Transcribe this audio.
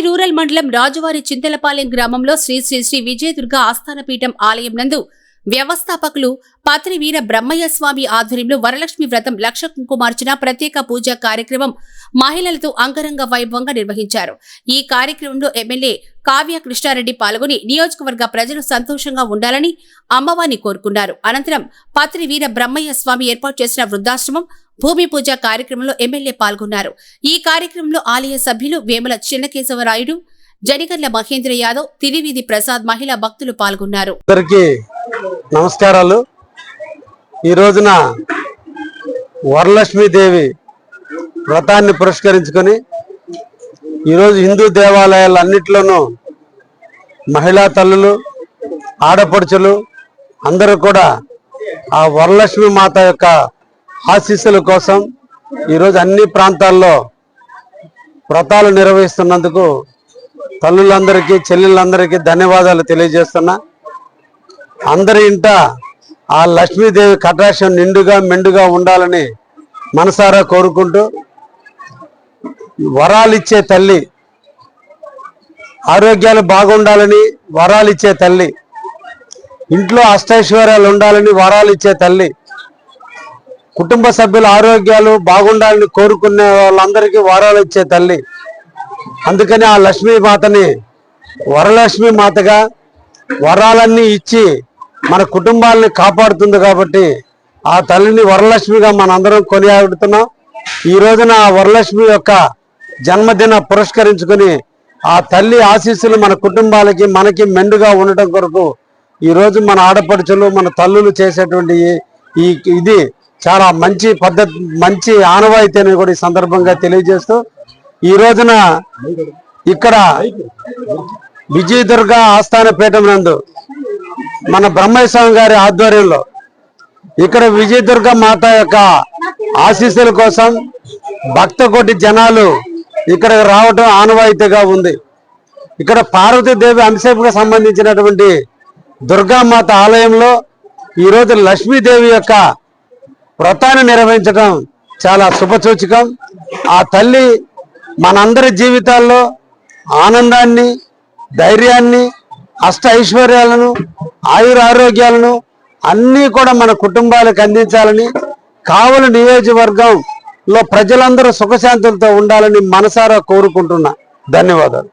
Rural మండలం రాజువారి చింతలపాలెం గ్రామంలో శ్రీ శ్రీ శ్రీ విజయదుర్గ ఆస్థానపీఠం ఆలయం నందు వ్యవస్థాపకులు పత్రి వీర బ్రహ్మయ్య స్వామి ఆధ్వర్యంలో వరలక్ష్మి వ్రతం లక్ష కుంకుమార్చన ప్రత్యేక పూజా కార్యక్రమం మహిళలతో అంగరంగ వైభవంగా నిర్వహించారు. ఈ కార్యక్రమంలో ఎమ్మెల్యే కావ్య కృష్ణారెడ్డి పాల్గొని నియోజకవర్గ ప్రజలు సంతోషంగా ఉండాలని అమ్మవారిని కోరుకున్నారు. అనంతరం పత్రి వీర బ్రహ్మయ్య స్వామి ఏర్పాటు చేసిన వృద్ధాశ్రమం భూమి పూజ కార్యక్రమంలో ఎమ్మెల్యే పాల్గొన్నారు. ఈ కార్యక్రమంలో ఆలయ సభ్యులు వేముల చిన్నకేశవరాయుడు జనిగర్ల మహేంద్ర యాదవ్ తిరివీధి ప్రసాద్ మహిళా భక్తులు పాల్గొన్నారు. నమస్కారాలు. ఈ రోజున వరలక్ష్మీదేవి వ్రతాన్ని పురస్కరించుకొని ఈరోజు హిందూ దేవాలయాలన్నింటిలోనూ మహిళా తల్లులు ఆడపడుచులు అందరూ కూడా ఆ వరలక్ష్మి మాత యొక్క ఆశీస్సుల కోసం ఈరోజు అన్ని ప్రాంతాల్లో వ్రతాలు నిర్వహిస్తున్నందుకు తల్లులందరికీ చెల్లెళ్ళందరికీ ధన్యవాదాలు తెలియజేస్తున్నా. అందరి ఇంట ఆ లక్ష్మీదేవి కటాక్షం నిండుగా మెండుగా ఉండాలని మనసారా కోరుకుంటూ వరాలిచ్చే తల్లి ఆరోగ్యాలు బాగుండాలని వరాలిచ్చే తల్లి ఇంట్లో అష్టైశ్వర్యాలు ఉండాలని వరాలు ఇచ్చే తల్లి కుటుంబ సభ్యుల ఆరోగ్యాలు బాగుండాలని కోరుకునే వాళ్ళందరికీ వరాలు ఇచ్చే తల్లి. అందుకని ఆ లక్ష్మీ మాతని వరలక్ష్మి మాతగా వరాలన్నీ ఇచ్చి మన కుటుంబాలని కాపాడుతుంది కాబట్టి ఆ తల్లిని వరలక్ష్మిగా మనందరం కొనియాడుతున్నాం. ఈ రోజున ఆ వరలక్ష్మి యొక్క జన్మదిన పురస్కరించుకొని ఆ తల్లి ఆశీస్సులు మన కుటుంబాలకి మనకి మెండుగా ఉండటం కొరకు ఈరోజు మన ఆడపడుచులు మన తల్లులు చేసేటువంటి ఈ- ఇది చాలా మంచి పద్ధతి మంచి ఆనవాయితీ అని కూడా ఈ సందర్భంగా తెలియజేస్తూ ఈ రోజున ఇక్కడ విజయదుర్గ ఆస్థాన పీఠం నందు మన బ్రహ్మయ్య స్వామి గారి ఆధ్వర్యంలో ఇక్కడ విజయదుర్గ మాత యొక్క ఆశీస్సుల కోసం భక్త కోటి జనాలు ఇక్కడ రావటం ఆనవాయితీగా ఉంది. ఇక్కడ పార్వతీదేవి అంశకు సంబంధించినటువంటి దుర్గామాత ఆలయంలో ఈరోజు లక్ష్మీదేవి యొక్క వ్రతాన్ని నిర్వహించడం చాలా శుభసూచకం. ఆ తల్లి మనందరి జీవితాల్లో ఆనందాన్ని ధైర్యాన్ని అష్ట ఐశ్వర్యాలను ఆయుర ఆరోగ్యాలను అన్నీ కూడా మన కుటుంబాలకు అందించాలని కావలి నియోజకవర్గంలో ప్రజలందరూ సుఖశాంతులతో ఉండాలని మనసారా కోరుకుంటున్నా. ధన్యవాదాలు.